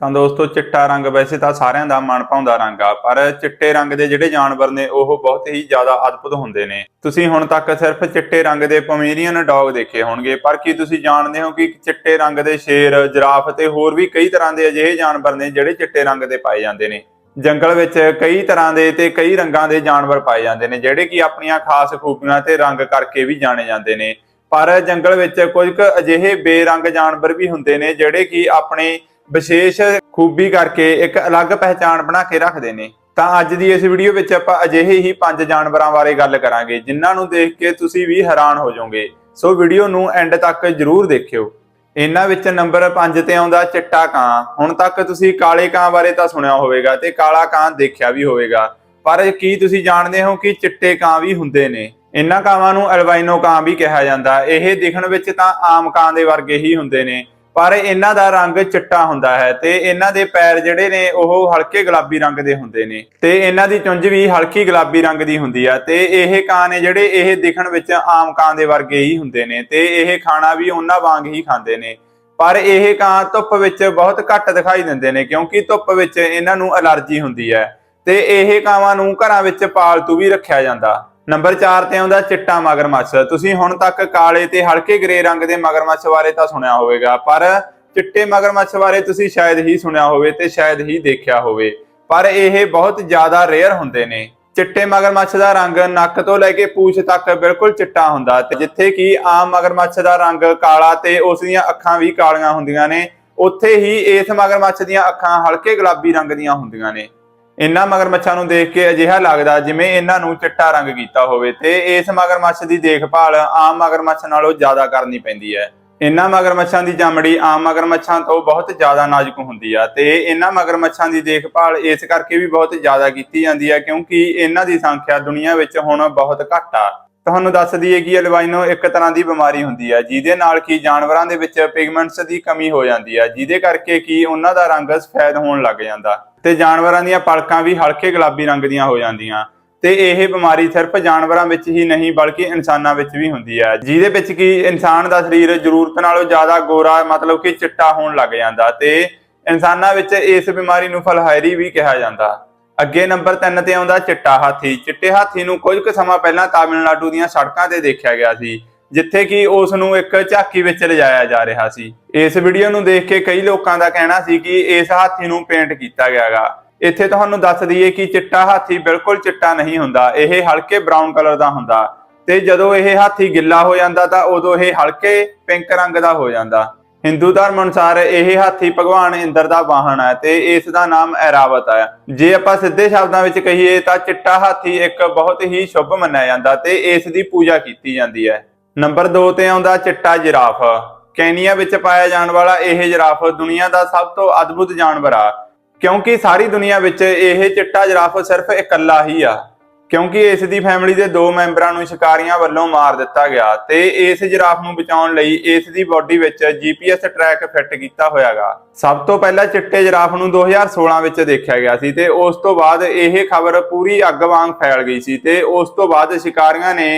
ਤਾਂ ਦੋਸਤੋ ਚਿੱਟਾ ਰੰਗ ਵੈਸੇ ਤਾਂ ਸਾਰਿਆਂ ਦਾ ਮਨ ਭਾਉਂਦਾ ਰੰਗ ਆ, ਪਰ ਚਿੱਟੇ ਰੰਗ ਦੇ ਜਿਹੜੇ ਜਾਨਵਰ ਨੇ, ਉਹ ਬਹੁਤ ਹੀ ਜ਼ਿਆਦਾ ਅਦਭੁਤ ਹੁੰਦੇ ਨੇ। ਤੁਸੀਂ ਹੁਣ ਤੱਕ ਸਿਰਫ ਚਿੱਟੇ ਰੰਗ ਦੇ ਪਮੇਰੀਅਨ ਡੌਗ ਦੇਖੇ ਹੋਣਗੇ, ਪਰ ਕੀ ਤੁਸੀਂ ਜਾਣਦੇ ਹੋ ਕਿ ਚਿੱਟੇ ਰੰਗ ਦੇ ਸ਼ੇਰ, ਜਿਰਾਫ ਤੇ ਹੋਰ ਵੀ ਕਈ ਤਰ੍ਹਾਂ ਦੇ ਅਜਿਹੇ ਜਾਨਵਰ ਨੇ ਜਿਹੜੇ ਚਿੱਟੇ ਰੰਗ ਦੇ ਪਾਏ ਜਾਂਦੇ ਨੇ? ਜੰਗਲ ਵਿੱਚ ਕਈ ਤਰ੍ਹਾਂ ਦੇ ਤੇ ਕਈ ਰੰਗਾਂ ਦੇ ਜਾਨਵਰ ਪਾਏ ਜਾਂਦੇ ਨੇ, ਜਿਹੜੇ ਕਿ ਆਪਣੀਆਂ ਖਾਸ ਖੂਬੀਆਂ ਤੇ ਰੰਗ ਕਰਕੇ ਵੀ ਜਾਣੇ ਜਾਂਦੇ ਨੇ। ਪਰ ਜੰਗਲ ਵਿੱਚ ਕੁਝ ਕੁ ਅਜਿਹੇ ਬੇਰੰਗ ਜਾਨਵਰ ਵੀ ਹੁੰਦੇ ਨੇ, ਜਿਹੜੇ ਕਿ ਆਪਣੇ ਵਿਸ਼ੇਸ਼ ਖੂਬੀ ਕਰਕੇ ਇੱਕ ਅਲੱਗ ਪਹਿਚਾਣ ਬਣਾ ਕੇ ਰੱਖਦੇ ਨੇ। ਤਾਂ ਅੱਜ ਦੀ ਇਸ ਵੀਡੀਓ ਵਿੱਚ ਆਪਾਂ ਅਜਿਹੇ ਹੀ ਪੰਜ ਜਾਨਵਰਾਂ ਬਾਰੇ ਗੱਲ ਕਰਾਂਗੇ, ਜਿਨ੍ਹਾਂ ਨੂੰ ਦੇਖ ਕੇ ਤੁਸੀਂ ਵੀ ਹੈਰਾਨ ਹੋ ਜਾਓਗੇ। ਸੋ ਵੀਡੀਓ ਨੂੰ ਐਂਡ ਤੱਕ ਜਰੂਰ ਦੇਖਿਓ। ਇਹਨਾਂ ਵਿੱਚ ਨੰਬਰ 5 ਤੇ ਆਉਂਦਾ ਚਿੱਟਾ ਕਾਂ। ਹੁਣ ਤੱਕ ਤੁਸੀਂ ਕਾਲੇ ਕਾਂ ਬਾਰੇ ਤਾਂ ਸੁਣਿਆ ਹੋਵੇਗਾ ਤੇ ਕਾਲਾ ਕਾਂ ਦੇਖਿਆ ਵੀ ਹੋਵੇਗਾ। ਪਰ ਕੀ ਤੁਸੀਂ ਜਾਣਦੇ ਹੋ ਕਿ ਚਿੱਟੇ ਕਾਂ ਵੀ ਹੁੰਦੇ ਨੇ? ਇਹਨਾਂ ਕਾਵਾਂ ਨੂੰ ਐਲਬਾਈਨੋ ਕਾਂ ਵੀ ਕਿਹਾ ਜਾਂਦਾ। ਇਹ ਦਿਖਣ ਵਿੱਚ ਤਾਂ ਆਮ ਕਾਂ ਦੇ ਵਰਗੇ ਹੀ ਹੁੰਦੇ ਨੇ। ਪਰ ਇਹਨਾਂ ਦਾ ਰੰਗ ਚਿੱਟਾ ਹੁੰਦਾ ਹੈ ਤੇ ਇਹਨਾਂ ਦੇ ਪੈਰ ਜਿਹੜੇ ਨੇ ਉਹ ਹਲਕੇ ਗੁਲਾਬੀ ਰੰਗ ਦੇ ਹੁੰਦੇ ਨੇ ਤੇ ਇਹਨਾਂ ਦੀ ਚੁੰਝ ਵੀ ਹਲਕੀ ਗੁਲਾਬੀ ਰੰਗ ਦੀ ਹੁੰਦੀ ਆ ਤੇ ਇਹ ਕਾਂ ਨੇ ਜਿਹੜੇ ਇਹ ਦਿਖਣ ਵਿੱਚ ਆਮ ਕਾਂ ਦੇ ਵਰਗੇ ਹੀ ਹੁੰਦੇ ਨੇ ਤੇ ਇਹ ਖਾਣਾ ਵੀ ਉਹਨਾਂ ਵਾਂਗ ਹੀ ਖਾਂਦੇ ਨੇ। ਪਰ ਇਹ ਕਾਂ ਧੁੱਪ ਵਿੱਚ ਬਹੁਤ ਘੱਟ ਦਿਖਾਈ ਦਿੰਦੇ ਨੇ ਕਿਉਂਕਿ ਧੁੱਪ ਵਿੱਚ ਇਹਨਾਂ ਨੂੰ ਅਲਰਜੀ ਹੁੰਦੀ ਹੈ ਤੇ ਇਹ ਕਾਵਾਂ ਨੂੰ ਘਰਾਂ ਵਿੱਚ ਪਾਲਤੂ ਵੀ ਰੱਖਿਆ ਜਾਂਦਾ। ਨੰਬਰ 4 ਤੇ ਆਉਂਦਾ ਚਿੱਟਾ ਮਗਰਮੱਛ। ਤੁਸੀਂ ਹੁਣ ਤੱਕ ਕਾਲੇ ਤੇ ਹਲਕੇ ਗ੍ਰੇ ਰੰਗ ਦੇ ਮਗਰਮੱਛ ਬਾਰੇ ਤਾਂ ਸੁਣਿਆ ਹੋਵੇਗਾ, ਪਰ ਚਿੱਟੇ ਮਗਰਮੱਛ ਬਾਰੇ ਤੁਸੀਂ ਸ਼ਾਇਦ ਹੀ ਸੁਣਿਆ ਹੋਵੇ ਤੇ ਸ਼ਾਇਦ ਹੀ ਦੇਖਿਆ ਹੋਵੇ। ਪਰ ਇਹ ਬਹੁਤ ਜ਼ਿਆਦਾ ਰੇਅਰ ਹੁੰਦੇ ਨੇ। ਚਿੱਟੇ ਮਗਰਮੱਛ ਦਾ ਰੰਗ ਨੱਕ ਤੋਂ ਲੈ ਕੇ ਪੂਛ ਤੱਕ ਬਿਲਕੁਲ ਚਿੱਟਾ ਹੁੰਦਾ ਤੇ ਜਿੱਥੇ ਕਿ ਆਮ ਮਗਰਮੱਛ ਦਾ ਰੰਗ ਕਾਲਾ ਤੇ ਉਸ ਦੀਆਂ ਅੱਖਾਂ ਵੀ ਕਾਲੀਆਂ ਹੁੰਦੀਆਂ ਨੇ, ਉੱਥੇ ਹੀ ਇਸ ਮਗਰਮੱਛ ਦੀਆਂ ਅੱਖਾਂ ਹਲਕੇ ਗੁਲਾਬੀ ਰੰਗ ਦੀਆਂ ਹੁੰਦੀਆਂ ਨੇ। ਇਹਨਾਂ ਮਗਰਮੱਛਾਂ ਨੂੰ ਦੇਖ ਕੇ ਅਜਿਹਾ ਲੱਗਦਾ ਜਿਵੇਂ ਇਹਨਾਂ ਨੂੰ ਚਿੱਟਾ ਰੰਗ ਕੀਤਾ ਹੋਵੇ ਤੇ ਇਸ ਮਗਰਮੱਛ ਦੀ ਦੇਖਭਾਲ ਆਮ ਮਗਰਮੱਛ ਨਾਲੋਂ ਜ਼ਿਆਦਾ ਕਰਨੀ ਪੈਂਦੀ ਹੈ। ਇਹਨਾਂ ਮਗਰਮੱਛਾਂ ਦੀ ਚਮੜੀ ਆਮ ਮਗਰਮੱਛਾਂ ਤੋਂ ਬਹੁਤ ਜ਼ਿਆਦਾ ਨਾਜ਼ੁਕ ਹੁੰਦੀ ਆ ਤੇ ਇਹਨਾਂ ਮਗਰਮੱਛਾਂ ਦੀ ਦੇਖਭਾਲ ਇਸ ਕਰਕੇ ਵੀ ਬਹੁਤ ਜ਼ਿਆਦਾ ਕੀਤੀ ਜਾਂਦੀ ਹੈ ਕਿਉਂਕਿ ਇਹਨਾਂ ਦੀ ਸੰਖਿਆ ਦੁਨੀਆ ਵਿੱਚ ਹੁਣ ਬਹੁਤ ਘੱਟ ਆ। ਤੁਹਾਨੂੰ ਦੱਸ ਦਈਏ ਕਿ ਐਲਬਾਈਨੋ ਇੱਕ ਤਰ੍ਹਾਂ ਦੀ ਬਿਮਾਰੀ ਹੁੰਦੀ ਹੈ ਜਿਹਦੇ ਨਾਲ ਕਿ ਜਾਨਵਰਾਂ ਦੇ ਵਿੱਚ ਪਿਗਮੈਂਟਸ ਦੀ ਕਮੀ ਹੋ ਜਾਂਦੀ ਹੈ ਜਿਹਦੇ ਕਰਕੇ ਕਿ ਉਹਨਾਂ ਦਾ ਰੰਗ ਸਫੈਦ ਹੋਣ ਲੱਗ ਜਾਂਦਾ। ਤੇ ਜਾਨਵਰਾਂ ਦੀਆਂ ਪਲਕਾਂ ਵੀ ਹਲਕੇ ਗੁਲਾਬੀ ਰੰਗ ਦੀਆਂ ਹੋ ਜਾਂਦੀਆਂ। ਤੇ ਇਹ ਬਿਮਾਰੀ ਸਿਰਫ ਜਾਨਵਰਾਂ ਵਿੱਚ ਹੀ ਨਹੀਂ, ਬਲਕਿ ਇਨਸਾਨਾਂ ਵਿੱਚ ਵੀ ਹੁੰਦੀ ਹੈ। ਜਿਹਦੇ ਵਿੱਚ ਕਿ ਇਨਸਾਨ ਦਾ ਸਰੀਰ ਜ਼ਰੂਰਤ ਨਾਲੋਂ ਜ਼ਿਆਦਾ ਗੋਰਾ, ਮਤਲਬ ਕਿ ਚਿੱਟਾ ਹੋਣ ਲੱਗ ਜਾਂਦਾ ਤੇ ਇਨਸਾਨਾਂ ਵਿੱਚ ਇਸ ਬਿਮਾਰੀ ਨੂੰ ਫਲਹਾਇਰੀ ਵੀ ਕਿਹਾ ਜਾਂਦਾ। ਅੱਗੇ ਨੰਬਰ 3 ਤੇ ਆਉਂਦਾ ਚਿੱਟਾ ਹਾਥੀ। ਚਿੱਟੇ ਹਾਥੀ ਨੂੰ ਕੁਝ ਕੁ ਸਮਾਂ ਪਹਿਲਾਂ ਤਾਮਿਲਨਾਡੂ ਦੀਆਂ ਸੜਕਾਂ ਤੇ ਦੇਖਿਆ ਗਿਆ ਸੀ। ਜਿੱਥੇ ਕਿ ਉਸ ਨੂੰ ਇੱਕ ਝਾਕੀ ਵਿੱਚ ਲਿਜਾਇਆ ਜਾ ਰਿਹਾ ਸੀ। ਇਸ ਵੀਡੀਓ ਨੂੰ ਦੇਖ ਕੇ ਕਈ ਲੋਕਾਂ ਦਾ ਕਹਿਣਾ ਸੀ ਕਿ ਇਸ ਹਾਥੀ ਨੂੰ ਪੇਂਟ ਕੀਤਾ ਗਿਆਗਾ। ਇੱਥੇ ਤੁਹਾਨੂੰ ਦੱਸ ਦਈਏ ਕਿ ਚਿੱਟਾ ਹਾਥੀ ਬਿਲਕੁਲ ਚਿੱਟਾ ਨਹੀਂ ਹੁੰਦਾ, ਇਹ ਹਲਕੇ ਬਰਾਊਨ ਕਲਰ ਦਾ ਹੁੰਦਾ। ਤੇ ਜਦੋਂ ਇਹ ਹਾਥੀ ਗਿੱਲਾ ਹੋ ਜਾਂਦਾ ਤਾਂ ਉਦੋਂ ਇਹ ਹਲਕੇ ਪਿੰਕ ਰੰਗ ਦਾ ਹੋ ਜਾਂਦਾ। ਹਿੰਦੂ ਧਰਮ ਅਨੁਸਾਰ ਇਹ ਹਾਥੀ ਭਗਵਾਨ ਇੰਦਰ ਦਾ ਵਾਹਨ ਹੈ ਤੇ ਇਸ ਦਾ ਨਾਮ ਐਰਾਵਤ ਹੈ। ਜੇ ਆਪਾਂ ਸਿੱਧੇ ਸ਼ਬਦਾਂ ਵਿੱਚ ਕਹੀਏ ਤਾਂ ਚਿੱਟਾ ਹਾਥੀ ਇੱਕ ਬਹੁਤ ਹੀ ਸ਼ੁਭ ਮੰਨਿਆ ਜਾਂਦਾ ਤੇ ਇਸ ਦੀ ਪੂਜਾ ਕੀਤੀ ਜਾਂਦੀ ਹੈ। ਨੰਬਰ 2 ਤੇ ਆਉਂਦਾ ਚਿੱਟਾ ਜਿਰਾਫ। ਕੈਨੀਆ ਵਿੱਚ ਪਾਇਆ ਜਾਣ ਵਾਲਾ ਇਹ ਜਿਰਾਫ ਦੁਨੀਆ ਦਾ ਸਭ ਤੋਂ ਅਦਭੁਤ ਜਾਨਵਰ ਆ, ਕਿਉਂਕਿ ਸਾਰੀ ਦੁਨੀਆ ਵਿੱਚ ਇਹ ਚਿੱਟਾ ਜਿਰਾਫ ਸਿਰਫ ਇਕੱਲਾ ਹੀ ਆ, ਕਿਉਂਕਿ ਇਸ ਦੀ ਫੈਮਿਲੀ ਦੇ ਦੋ ਮੈਂਬਰਾਂ ਨੂੰ ਸ਼ਿਕਾਰੀਆਂ ਵੱਲੋਂ ਮਾਰ ਦਿੱਤਾ ਗਿਆ ਤੇ ਇਸ ਜਿਰਾਫ ਨੂੰ ਬਚਾਉਣ ਲਈ ਇਸ ਦੀ ਬਾਡੀ ਵਿੱਚ G P S track fit ਕੀਤਾ ਹੋਇਆਗਾ ਸਭ ਤੋਂ ਪਹਿਲਾਂ ਚਿੱਟੇ ਜਿਰਾਫ ਨੂੰ 2016 ਵਿੱਚ ਦੇਖਿਆ ਗਿਆ ਸੀ ਤੇ ਉਸ ਤੋਂ ਬਾਅਦ ਇਹ ਖਬਰ ਪੂਰੀ ਅੱਗ ਵਾਂਗ ਫੈਲ ਗਈ ਸੀ ਤੇ ਉਸ ਤੋਂ ਬਾਅਦ ਸ਼ਿਕਾਰੀਆਂ ਨੇ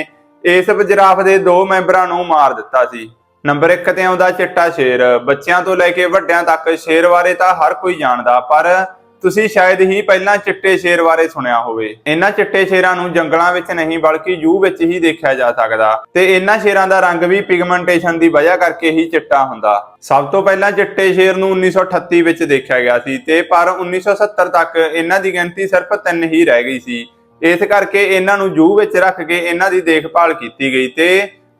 ਇਸ ਜਿਰਾਫ ਦੇ ਦੋ ਮੈਂਬਰਾਂ ਨੂੰ ਮਾਰ ਦਿੱਤਾ ਸੀ। ਨੰਬਰ 1 ਤੇ ਆਉਂਦਾ ਚਿੱਟਾ ਸ਼ੇਰ। ਬੱਚਿਆਂ ਤੋਂ ਲੈ ਕੇ ਵੱਡਿਆਂ ਤੱਕ ਸ਼ੇਰ ਬਾਰੇ ਤਾਂ ਹਰ ਕੋਈ ਜਾਣਦਾ, ਪਰ ਤੁਸੀਂ ਸ਼ਾਇਦ ਹੀ ਪਹਿਲਾਂ ਚਿੱਟੇ ਸ਼ੇਰ ਬਾਰੇ ਸੁਣਿਆ ਹੋਵੇ। ਇਹਨਾਂ ਚਿੱਟੇ ਸ਼ੇਰਾਂ ਨੂੰ ਜੰਗਲਾਂ ਵਿੱਚ ਨਹੀਂ, ਬਲਕਿ ਜੂ ਵਿੱਚ ਹੀ ਦੇਖਿਆ ਜਾ ਸਕਦਾ। ਤੇ ਇਹਨਾਂ ਸ਼ੇਰਾਂ ਦਾ ਰੰਗ ਵੀ ਪਿਗਮੈਂਟੇਸ਼ਨ ਦੀ ਵਜ੍ਹਾ ਕਰਕੇ ਹੀ ਚਿੱਟਾ ਹੁੰਦਾ। ਸਭ ਤੋਂ ਪਹਿਲਾਂ ਚਿੱਟੇ ਸ਼ੇਰ ਨੂੰ 1938 ਵਿੱਚ ਦੇਖਿਆ ਗਿਆ ਸੀ ਤੇ ਪਰ 1970 ਤੱਕ ਇਹਨਾਂ ਦੀ ਗਿਣਤੀ ਸਿਰਫ 3 ਹੀ ਰਹਿ ਗਈ ਸੀ। ਇਸ ਕਰਕੇ ਇਹਨਾਂ ਨੂੰ ਜੂ ਵਿੱਚ ਰੱਖ ਕੇ ਇਹਨਾਂ ਦੀ ਦੇਖਭਾਲ ਕੀਤੀ ਗਈ ਤੇ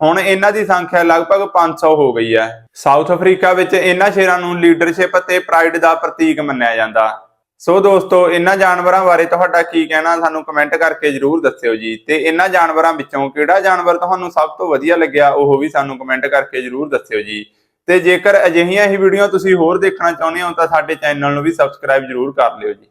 ਹੁਣ ਇਹਨਾਂ ਦੀ ਸੰਖਿਆ ਲਗਭਗ 500 ਹੋ ਗਈ ਹੈ। ਸਾਊਥ ਅਫਰੀਕਾ ਵਿੱਚ ਇਹਨਾਂ ਸ਼ੇਰਾਂ ਨੂੰ ਲੀਡਰਸ਼ਿਪ ਅਤੇ ਪ੍ਰਾਈਡ ਦਾ ਪ੍ਰਤੀਕ ਮੰਨਿਆ ਜਾਂਦਾ। ਸੋ ਦੋਸਤੋ, ਇਹਨਾਂ ਜਾਨਵਰਾਂ ਬਾਰੇ ਤੁਹਾਡਾ ਕੀ ਕਹਿਣਾ ਸਾਨੂੰ ਕਮੈਂਟ ਕਰਕੇ ਜਰੂਰ ਦੱਸਿਓ ਜੀ। ਤੇ ਇਹਨਾਂ ਜਾਨਵਰਾਂ ਵਿੱਚੋਂ ਕਿਹੜਾ ਜਾਨਵਰ ਤੁਹਾਨੂੰ ਸਭ ਤੋਂ ਵਧੀਆ ਲੱਗਿਆ ਉਹ ਵੀ ਸਾਨੂੰ ਕਮੈਂਟ ਕਰਕੇ ਜਰੂਰ ਦੱਸਿਓ ਜੀ। ਤੇ ਜੇਕਰ ਅਜਿਹੀਆਂ ਹੀ ਵੀਡੀਓ ਤੁਸੀਂ ਹੋਰ ਦੇਖਣਾ ਚਾਹੁੰਦੇ ਹੋ ਤਾਂ ਸਾਡੇ ਚੈਨਲ ਨੂੰ ਵੀ ਸਬਸਕ੍ਰਾਈਬ ਜਰੂਰ ਕਰ ਲਿਓ ਜੀ।